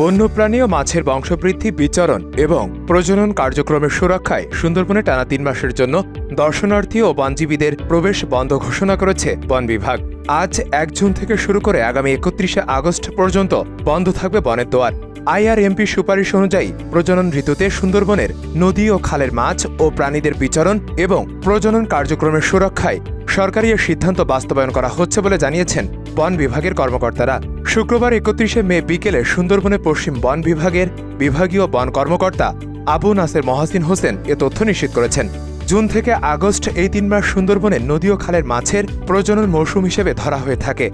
বন্যপ্রাণী ও মাছের বংশবৃদ্ধি, বিচরণ এবং প্রজনন কার্যক্রমের সুরক্ষায় সুন্দরবনে টানা তিন মাসের জন্য দর্শনার্থী ও বনজীবীদের প্রবেশ বন্ধ ঘোষণা করেছে বন বিভাগ। আজ এক জুন থেকে শুরু করে আগামী একত্রিশে আগস্ট পর্যন্ত বন্ধ থাকবে বনের দোয়ার। আইআরএমপি সুপারিশ অনুযায়ী প্রজনন ঋতুতে সুন্দরবনের নদী ও খালের মাছ ও প্রাণীদের বিচরণ এবং প্রজনন কার্যক্রমের সুরক্ষায় সরকারি সিদ্ধান্ত বাস্তবায়ন করা হচ্ছে বলে জানিয়েছেন বন বিভাগের কর্মকর্তারা। শুক্রবার একত্রিশে মে বিকেলে সুন্দরবনে পশ্চিম বন বিভাগের বিভাগীয় বন কর্মকর্তা আবু নাসের মহাসিন হোসেন এ তথ্য নিশ্চিত করেছেন। জুন থেকে আগস্ট এই তিন মাস সুন্দরবনে নদী ও খালের মাছের প্রজনন মৌসুম হিসেবে ধরা হয়ে থাকে।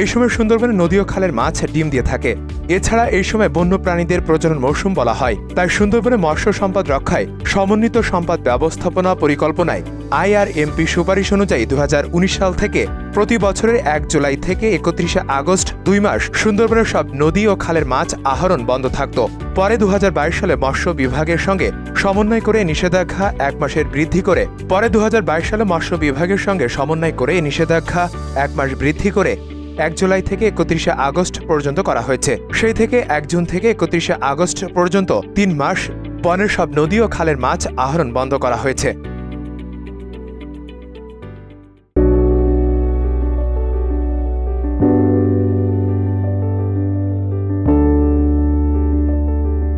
এই সময় সুন্দরবনে নদী ও খালের মাছ ডিম দিয়ে থাকে। এছাড়া এই সময় বন্য প্রাণীদের প্রজনন মৌসুম বলা হয়। তাই সুন্দরবনে মৎস্য সম্পদ রক্ষায় সমন্বিত সম্পদ ব্যবস্থাপনা পরিকল্পনায় আইআরএমপি সুপারিশ অনুযায়ী দুহাজার উনিশ সাল থেকে প্রতি বছরের এক জুলাই থেকে একত্রিশে আগস্ট দুই মাস সুন্দরবনের সব নদী ও খালের মাছ আহরণ বন্ধ থাকত। পরে দু হাজার বাইশ সালে মৎস্য বিভাগের সঙ্গে সমন্বয় করে নিষেধাজ্ঞা এক মাসের বৃদ্ধি করে, পরে দু হাজার বাইশ সালে মৎস্য বিভাগের সঙ্গে সমন্বয় করে নিষেধাজ্ঞা এক মাস বৃদ্ধি করে এক জুলাই থেকে একত্রিশে আগস্ট পর্যন্ত করা হয়েছে। সেই থেকে এক জুন থেকে একত্রিশে আগস্ট পর্যন্ত তিন মাস বনের সব নদী ও খালের মাছ আহরণ বন্ধ করা হয়েছে।